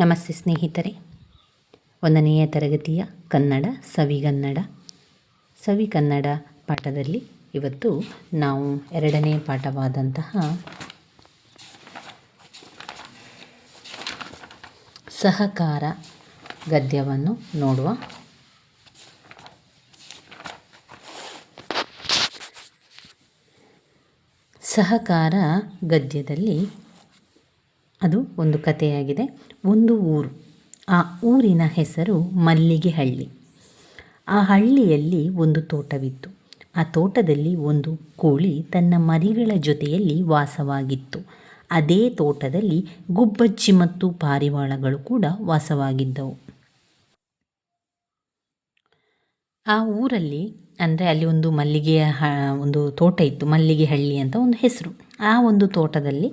ನಮಸ್ತೆ ಸ್ನೇಹಿತರೆ. ಒಂದನೆಯ ತರಗತಿಯ ಕನ್ನಡ ಸವಿಗನ್ನಡ ಸವಿ ಕನ್ನಡ ಪಾಠದಲ್ಲಿ ಇವತ್ತು ನಾವು ಎರಡನೇ ಪಾಠವಾದಂತಹ ಸಹಕಾರ ಗದ್ಯವನ್ನು ನೋಡುವ ಸಹಕಾರ ಗದ್ಯದಲ್ಲಿ ಅದು ಒಂದು ಕಥೆಯಾಗಿದೆ. ಒಂದು ಊರು. ಆ ಊರಿನ ಹೆಸರು ಮಲ್ಲಿಗೆಹಳ್ಳಿ. ಆ ಹಳ್ಳಿಯಲ್ಲಿ ಒಂದು ತೋಟವಿತ್ತು. ಆ ತೋಟದಲ್ಲಿ ಒಂದು ಕೋಳಿ ತನ್ನ ಮರಿಗಳ ಜೊತೆಯಲ್ಲಿ ವಾಸವಾಗಿತ್ತು. ಅದೇ ತೋಟದಲ್ಲಿ ಗುಬ್ಬಚ್ಚಿ ಮತ್ತು ಪಾರಿವಾಳಗಳು ಕೂಡ ವಾಸವಾಗಿದ್ದವು. ಆ ಊರಲ್ಲಿ ಅಂದರೆ ಅಲ್ಲಿ ಒಂದು ಮಲ್ಲಿಗೆಯ ಒಂದು ತೋಟ ಇತ್ತು. ಮಲ್ಲಿಗೆ ಹಳ್ಳಿ ಅಂತ ಒಂದು ಹೆಸರು. ಆ ಒಂದು ತೋಟದಲ್ಲಿ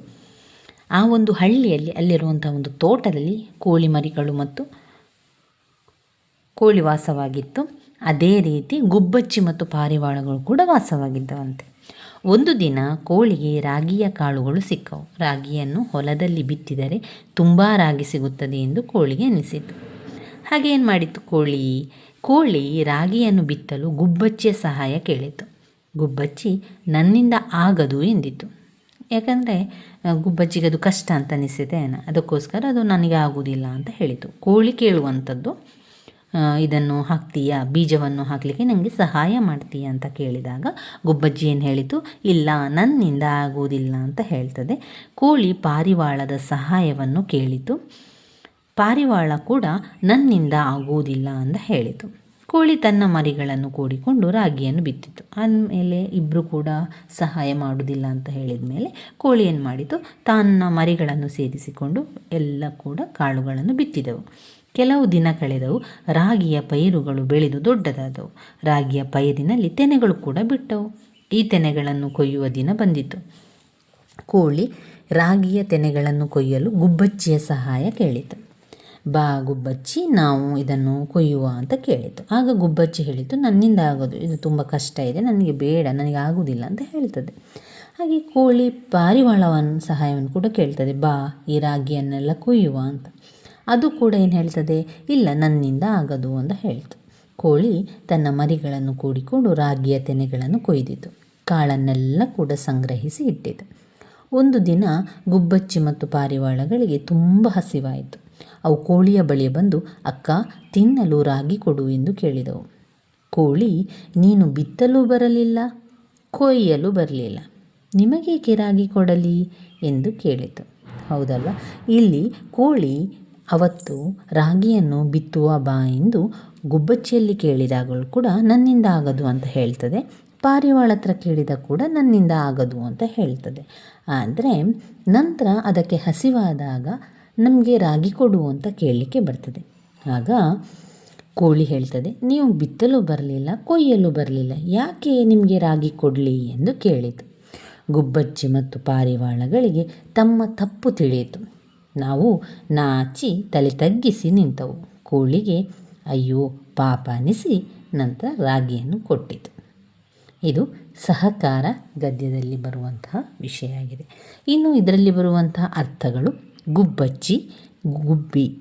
ಆ ಒಂದು ಹಳ್ಳಿಯಲ್ಲಿ ಅಲ್ಲಿರುವಂಥ ಒಂದು ತೋಟದಲ್ಲಿ ಕೋಳಿ ಮರಿಗಳು ಮತ್ತು ಕೋಳಿ ವಾಸವಾಗಿತ್ತು. ಅದೇ ರೀತಿ ಗುಬ್ಬಚ್ಚಿ ಮತ್ತು ಪಾರಿವಾಳಗಳು ಕೂಡ ವಾಸವಾಗಿದ್ದವಂತೆ. ಒಂದು ದಿನ ಕೋಳಿಗೆ ರಾಗಿಯ ಕಾಳುಗಳು ಸಿಕ್ಕವು. ರಾಗಿಯನ್ನು ಹೊಲದಲ್ಲಿ ಬಿತ್ತಿದರೆ ತುಂಬ ರಾಗಿ ಸಿಗುತ್ತದೆ ಎಂದು ಕೋಳಿಗೆ ಅನಿಸಿತು. ಹಾಗೆ ಏನು ಮಾಡಿತ್ತು ಕೋಳಿ? ಕೋಳಿ ರಾಗಿಯನ್ನು ಬಿತ್ತಲು ಗುಬ್ಬಚ್ಚಿಯ ಸಹಾಯ ಕೇಳಿತು. ಗುಬ್ಬಚ್ಚಿ ನನ್ನಿಂದ ಆಗದು ಎಂದಿತು. ಯಾಕಂದರೆ ಗುಬ್ಬಜ್ಜಿಗೆ ಅದು ಕಷ್ಟ ಅಂತ ಅನಿಸಿದೆ. ಅದಕ್ಕೋಸ್ಕರ ಅದು ನನಗೆ ಆಗುವುದಿಲ್ಲ ಅಂತ ಹೇಳಿತು. ಕೋಳಿ ಕೇಳುವಂಥದ್ದು ಇದನ್ನು ಹಾಕ್ತೀಯಾ, ಬೀಜವನ್ನು ಹಾಕಲಿಕ್ಕೆ ನನಗೆ ಸಹಾಯ ಮಾಡ್ತೀಯಾ ಅಂತ ಕೇಳಿದಾಗ ಗುಬ್ಬಜ್ಜಿ ಏನು ಹೇಳಿತು, ಇಲ್ಲ, ನನ್ನಿಂದ ಆಗುವುದಿಲ್ಲ ಅಂತ ಹೇಳ್ತದೆ. ಕೋಳಿ ಪಾರಿವಾಳದ ಸಹಾಯವನ್ನು ಕೇಳಿತು. ಪಾರಿವಾಳ ಕೂಡ ನನ್ನಿಂದ ಆಗುವುದಿಲ್ಲ ಅಂತ ಹೇಳಿತು. ಕೋಳಿ ತನ್ನ ಮರಿಗಳನ್ನು ಕೂಡಿಕೊಂಡು ರಾಗಿಯನ್ನು ಬಿತ್ತಿತು. ಆಮೇಲೆ ಇಬ್ಬರು ಕೂಡ ಸಹಾಯ ಮಾಡುವುದಿಲ್ಲ ಅಂತ ಹೇಳಿದ ಮೇಲೆ ಕೋಳಿ ಏನು ಮಾಡಿತು. ತನ್ನ ಮರಿಗಳನ್ನು ಸೇರಿಸಿಕೊಂಡು ಎಲ್ಲ ಕೂಡ ಕಾಳುಗಳನ್ನು ಬಿತ್ತಿದವು. ಕೆಲವು ದಿನ ಕಳೆದವು. ರಾಗಿಯ ಪೈರುಗಳು ಬೆಳೆದು ದೊಡ್ಡದಾದವು. ರಾಗಿಯ ಪೈರಿನಲ್ಲಿ ತೆನೆಗಳು ಕೂಡ ಬಿಟ್ಟವು. ಈ ತೆನೆಗಳನ್ನು ಕೊಯ್ಯುವ ದಿನ ಬಂದಿತು. ಕೋಳಿ ರಾಗಿಯ ತೆನೆಗಳನ್ನು ಕೊಯ್ಯಲು ಗುಬ್ಬಚ್ಚಿಯ ಸಹಾಯ ಕೇಳಿತು. ಬಾ ಗುಬ್ಬಚ್ಚಿ, ನಾವು ಇದನ್ನು ಕೊಯ್ಯುವ ಅಂತ ಕೇಳಿತು. ಆಗ ಗುಬ್ಬಚ್ಚಿ ಹೇಳಿತು, ನನ್ನಿಂದ ಆಗೋದು, ಇದು ತುಂಬ ಕಷ್ಟ ಇದೆ, ನನಗೆ ಬೇಡ, ನನಗೆ ಆಗುವುದಿಲ್ಲ ಅಂತ ಹೇಳ್ತದೆ. ಹಾಗೆ ಕೋಳಿ ಪಾರಿವಾಳವನ್ನು ಸಹಾಯವನ್ನು ಕೂಡ ಕೇಳ್ತದೆ, ಬಾ, ಈ ರಾಗಿಯನ್ನೆಲ್ಲ ಕೊಯ್ಯುವ ಅಂತ. ಅದು ಕೂಡ ಏನು ಹೇಳ್ತದೆ, ಇಲ್ಲ, ನನ್ನಿಂದ ಆಗದು ಅಂತ ಹೇಳ್ತು. ಕೋಳಿ ತನ್ನ ಮರಿಗಳನ್ನು ಕೂಡಿಕೊಂಡು ರಾಗಿಯ ತೆನೆಗಳನ್ನು ಕೊಯ್ದಿತು. ಕಾಳನ್ನೆಲ್ಲ ಕೂಡ ಸಂಗ್ರಹಿಸಿ ಇಟ್ಟಿತು. ಒಂದು ದಿನ ಗುಬ್ಬಚ್ಚಿ ಮತ್ತು ಪಾರಿವಾಳಗಳಿಗೆ ತುಂಬ ಹಸಿವಾಯಿತು. ಅವು ಕೋಳಿಯ ಬಳಿ ಬಂದು, ಅಕ್ಕ, ತಿನ್ನಲು ರಾಗಿ ಕೊಡು ಎಂದು ಕೇಳಿದವು. ಕೋಳಿ, ನೀನು ಬಿತ್ತಲು ಬರಲಿಲ್ಲ, ಕೊಯ್ಯಲು ಬರಲಿಲ್ಲ, ನಿಮಗೇಕೆ ರಾಗಿ ಕೊಡಲಿ? ಎಂದು ಕೇಳಿತು. ಹೌದಲ್ಲ ಇಲ್ಲಿ ಕೋಳಿ, ಅವತ್ತು ರಾಗಿಯನ್ನು ಬಿತ್ತುವ ಬಾ ಎಂದು ಗುಬ್ಬಚ್ಚಿಯಲ್ಲಿ ಕೇಳಿದಾಗಲೂ ಕೂಡ ನನ್ನಿಂದ ಆಗದು ಅಂತ ಹೇಳ್ತದೆ. ಪಾರಿವಾಳ ಹತ್ರ ಕೇಳಿದ ಕೂಡ ನನ್ನಿಂದ ಆಗದು ಅಂತ ಹೇಳ್ತದೆ. ಆದರೆ ನಂತರ ಅದಕ್ಕೆ ಹಸಿವಾದಾಗ ನಮಗೆ ರಾಗಿ ಕೊಡು ಅಂತ ಕೇಳಲಿಕ್ಕೆ ಬರ್ತದೆ. ಆಗ ಕೋಳಿ ಹೇಳ್ತದೆ, ನೀವು ಬಿತ್ತಲು ಬರಲಿಲ್ಲ, ಕೊಯ್ಯಲು ಬರಲಿಲ್ಲ, ಯಾಕೆ ನಿಮಗೆ ರಾಗಿ ಕೊಡಲಿ? ಎಂದು ಕೇಳಿತು. ಗುಬ್ಬಚ್ಚಿ ಮತ್ತು ಪಾರಿವಾಳಗಳಿಗೆ ತಮ್ಮ ತಪ್ಪು ತಿಳಿಯಿತು. ನಾವು ನಾಚಿ ತಲೆ ತಗ್ಗಿಸಿ ನಿಂತವು. ಕೋಳಿಗೆ, ಅಯ್ಯೋ, ಪಾಪ ಅನಿಸಿ ನಂತರ ರಾಗಿಯನ್ನು ಕೊಟ್ಟಿತು. ಇದು ಸಹಕಾರ ಗದ್ಯದಲ್ಲಿ ಬರುವಂತಹ ವಿಷಯ ಆಗಿದೆ ಇನ್ನು ಇದರಲ್ಲಿ ಬರುವಂತಹ ಅರ್ಥಗಳು ಗುಬ್ಬಚ್ಚಿ, ಗುಬ್ಬಿ.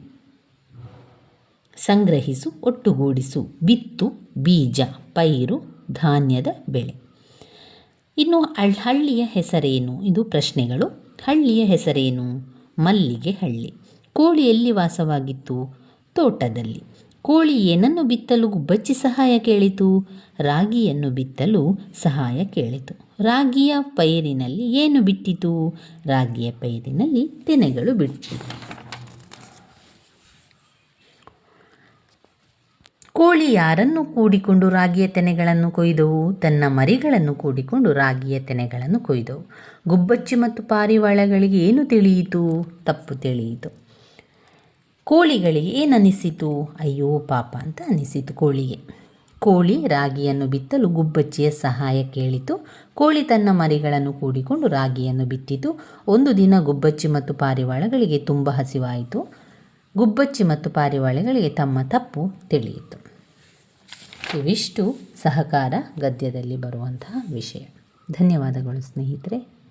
ಸಂಗ್ರಹಿಸು, ಒಟ್ಟುಗೂಡಿಸು. ಬಿತ್ತು, ಬೀಜ, ಪೈರು, ಧಾನ್ಯದ ಬೆಳೆ. ಇನ್ನು ಹಳ್ಳಿಯ ಹೆಸರೇನು? ಇದು ಪ್ರಶ್ನೆಗಳು. ಹಳ್ಳಿಯ ಹೆಸರೇನು? ಮಲ್ಲಿಗೆ ಹಳ್ಳಿ. ಕೋಳಿ ಎಲ್ಲಿ ವಾಸವಾಗಿತ್ತು? ತೋಟದಲ್ಲಿ. ಕೋಳಿ ಏನನ್ನು ಬಿತ್ತಲು ಗುಬ್ಬಚ್ಚಿ ಸಹಾಯ ಕೇಳಿತು? ರಾಗಿಯನ್ನು ಬಿತ್ತಲು ಸಹಾಯ ಕೇಳಿತು. ರಾಗಿಯ ಪೈರಿನಲ್ಲಿ ಏನು ಬಿಟ್ಟಿತು? ರಾಗಿಯ ಪೈರಿನಲ್ಲಿ ತೆನೆಗಳು ಬಿಟ್ಟಿತು ಕೋಳಿ ಯಾರನ್ನು ಕೂಡಿಕೊಂಡು ರಾಗಿಯ ತೆನೆಗಳನ್ನು ಕೊಯ್ದವು? ತನ್ನ ಮರಿಗಳನ್ನು ಕೂಡಿಕೊಂಡು ರಾಗಿಯ ತೆನೆಗಳನ್ನು ಕೊಯ್ದವು. ಗುಬ್ಬಚ್ಚಿ ಮತ್ತು ಪಾರಿವಾಳಗಳಿಗೆ ಏನು ತಿಳಿಯಿತು? ತಪ್ಪು ತಿಳಿಯಿತು. ಕೋಳಿಗಳಿಗೆ ಏನನಿಸಿತು ಅಯ್ಯೋ ಪಾಪ ಅಂತ ಅನಿಸಿತು ಕೋಳಿಗೆ. ಕೋಳಿ ರಾಗಿಯನ್ನು ಬಿತ್ತಲು ಗುಬ್ಬಚ್ಚಿಯ ಸಹಾಯ ಕೇಳಿತು. ಕೋಳಿ ತನ್ನ ಮರಿಗಳನ್ನು ಕೂಡಿಕೊಂಡು ರಾಗಿಯನ್ನು ಬಿತ್ತಿತು. ಒಂದು ದಿನ ಗುಬ್ಬಚ್ಚಿ ಮತ್ತು ಪಾರಿವಾಳಗಳಿಗೆ ತುಂಬ ಹಸಿವಾಯಿತು. ಗುಬ್ಬಚ್ಚಿ ಮತ್ತು ಪಾರಿವಾಳಗಳಿಗೆ ತಮ್ಮ ತಪ್ಪು ತಿಳಿಯಿತು. ಇವಿಷ್ಟು ಸಹಕಾರ ಗದ್ಯದಲ್ಲಿ ಬರುವಂತಹ ವಿಷಯ. ಧನ್ಯವಾದಗಳು ಸ್ನೇಹಿತರೆ.